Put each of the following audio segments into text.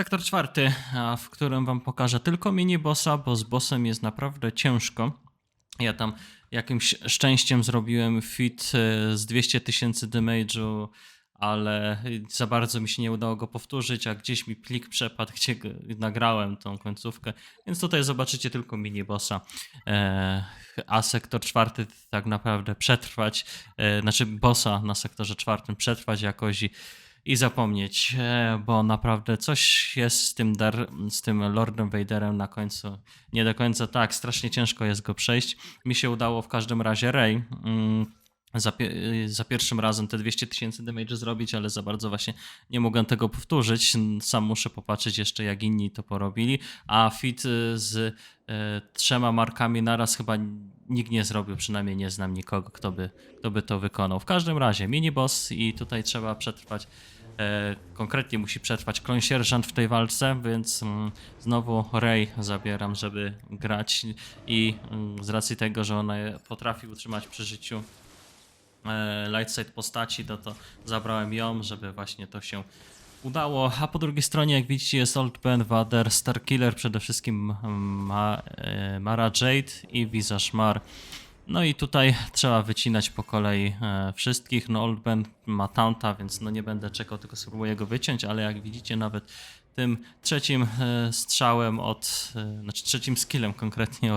Sektor czwarty, w którym wam pokażę tylko mini bossa, bo z bossem jest naprawdę ciężko. Ja tam jakimś szczęściem zrobiłem fit e, z 200 tysięcy damage'u, ale za bardzo mi się nie udało go powtórzyć, a gdzieś mi plik przepadł, gdzie nagrałem tą końcówkę, więc tutaj zobaczycie tylko mini bossa. E, a sektor czwarty tak naprawdę przetrwać, e, znaczy bossa na sektorze czwartym przetrwać jakoś i, i zapomnieć, e, bo naprawdę coś jest z tym, dar, z tym Lordem Vaderem na końcu. Nie do końca tak, strasznie ciężko jest go przejść. Mi się udało w każdym razie Rey. Mm, za, y, za pierwszym razem te 200 tysięcy damage zrobić, ale za bardzo właśnie nie mogłem tego powtórzyć. Sam muszę popatrzeć jeszcze jak inni to porobili. A fit y, z y, trzema markami naraz chyba nikt nie zrobił, przynajmniej nie znam nikogo, kto by, kto by to wykonał. W każdym razie mini boss i tutaj trzeba przetrwać. E, konkretnie musi przetrwać kloń sierżant w tej walce, więc mm, znowu Rey zabieram, żeby grać i mm, z racji tego, że ona potrafi utrzymać przy życiu e, light side postaci, no to zabrałem ją, żeby właśnie to się udało. A po drugiej stronie, jak widzicie, jest Old Ben Vader, Starkiller, przede wszystkim e, Mara Jade i Visage Mar. No i tutaj trzeba wycinać po kolei e, wszystkich. No Old ma taunta, więc no nie będę czekał, tylko spróbuję go wyciąć, ale jak widzicie nawet tym trzecim e, strzałem od, e, znaczy trzecim skillem konkretnie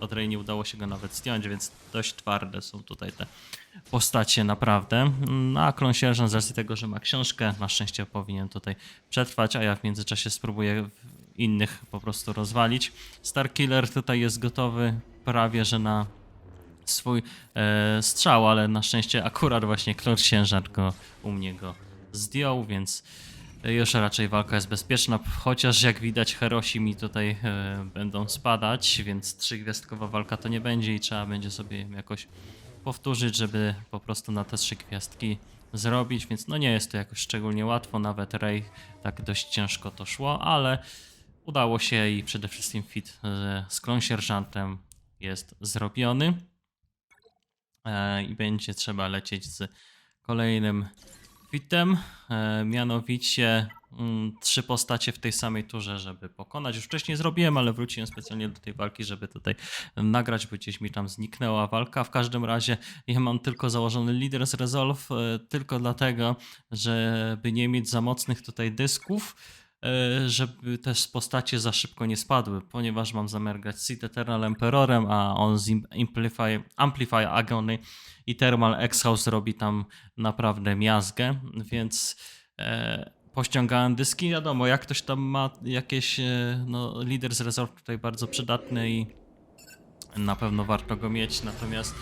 od Rey nie udało się go nawet zdjąć, więc dość twarde są tutaj te postacie naprawdę. No, a Klon Sierżant z racji tego, że ma książkę, na szczęście powinien tutaj przetrwać, a ja w międzyczasie spróbuję innych po prostu rozwalić. Starkiller tutaj jest gotowy prawie, że na swój e, strzał, ale na szczęście akurat właśnie Klon Sierżant go u mnie go zdjął, więc już raczej walka jest bezpieczna, chociaż jak widać Herosi mi tutaj e, będą spadać, więc trzygwiazdkowa walka to nie będzie i trzeba będzie sobie jakoś powtórzyć, żeby po prostu na te trzy gwiazdki zrobić, więc no nie jest to jakoś szczególnie łatwo, nawet Rey tak dość ciężko to szło, ale udało się i przede wszystkim fit z klon sierżantem jest zrobiony i będzie trzeba lecieć z kolejnym fitem, e, mianowicie mm, trzy postacie w tej samej turze, żeby pokonać. Już wcześniej zrobiłem, ale wróciłem specjalnie do tej walki, żeby tutaj nagrać, bo gdzieś mi tam zniknęła walka. W każdym razie ja mam tylko założony Leaders Resolve, e, tylko dlatego, żeby nie mieć za mocnych tutaj dysków, e, żeby też postacie za szybko nie spadły, ponieważ mam zamiar grać Seed Eternal Emperorem, a on z Amplify, Amplify Agony i Thermal Exhaust robi tam naprawdę miazgę, więc e, pościągałem dyski. Wiadomo, jak ktoś tam ma jakieś, e, no, Leaders Resolve tutaj bardzo przydatny i na pewno warto go mieć, natomiast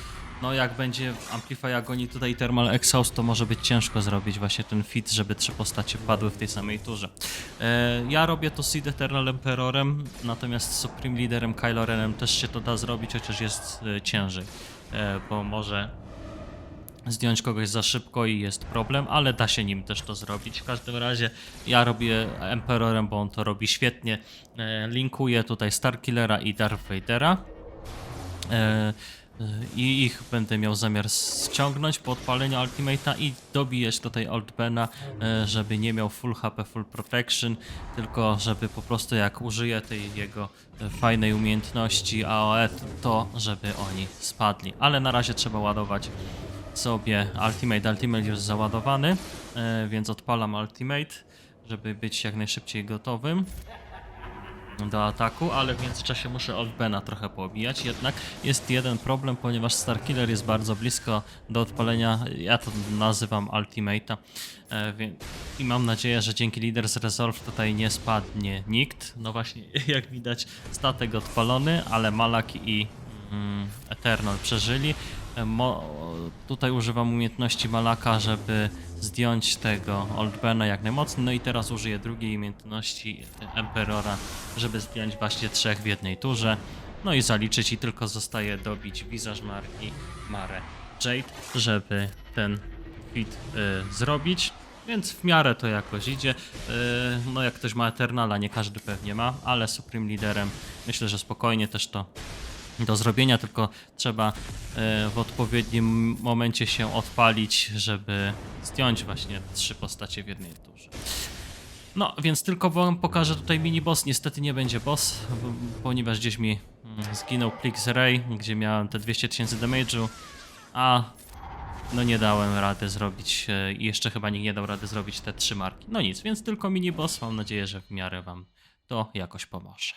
no jak będzie Amplify Agony tutaj Thermal Exhaust, to może być ciężko zrobić właśnie ten fit, żeby trzy postacie wpadły w tej samej turze. E, ja robię to Seed Eternal Emperorem, natomiast z Supreme Leaderem Kylo Renem też się to da zrobić, chociaż jest e, ciężej, e, bo może zdjąć kogoś za szybko i jest problem, ale da się nim też to zrobić. W każdym razie ja robię Emperorem, bo on to robi świetnie. E, linkuję tutaj Starkillera i Darth Vadera. E, I ich będę miał zamiar ściągnąć po odpaleniu Ultimate'a i dobijać tutaj Old Bena, e, żeby nie miał full HP, full protection, tylko żeby po prostu jak użyję tej jego fajnej umiejętności AOE, to żeby oni spadli. Ale na razie trzeba ładować sobie Ultimate. Ultimate już załadowany, e, więc odpalam Ultimate, żeby być jak najszybciej gotowym do ataku, ale w międzyczasie muszę Old Bena trochę poobijać. Jednak jest jeden problem, ponieważ Starkiller jest bardzo blisko do odpalenia, ja to nazywam Ultimate'a. E, I mam nadzieję, że dzięki Leaders Resolve tutaj nie spadnie nikt. No właśnie, jak widać, statek odpalony, ale Malak i mm, Eternal przeżyli. E, Mo, tutaj używam umiejętności Malaka, żeby zdjąć tego Old Bena jak najmocniej. No i teraz użyję drugiej umiejętności Emperora, żeby zdjąć właśnie trzech w jednej turze. No i zaliczyć i tylko zostaje dobić Visage i Mare Jade, żeby ten fit y, zrobić. Więc w miarę to jakoś idzie. Y, no jak ktoś ma Eternala, nie każdy pewnie ma, ale Supreme Leaderem myślę, że spokojnie też to do zrobienia, tylko trzeba e, w odpowiednim momencie się odpalić, żeby zdjąć właśnie trzy postacie w jednej turze. No, więc tylko wam pokażę tutaj mini boss. Niestety nie będzie boss, bo- ponieważ gdzieś mi mm, zginął plik z Ray, gdzie miałem te 200 tysięcy damage'u, a no nie dałem rady zrobić e, i jeszcze chyba nikt nie dał rady zrobić te trzy marki. No nic, więc tylko mini boss. Mam nadzieję, że w miarę wam to jakoś pomoże.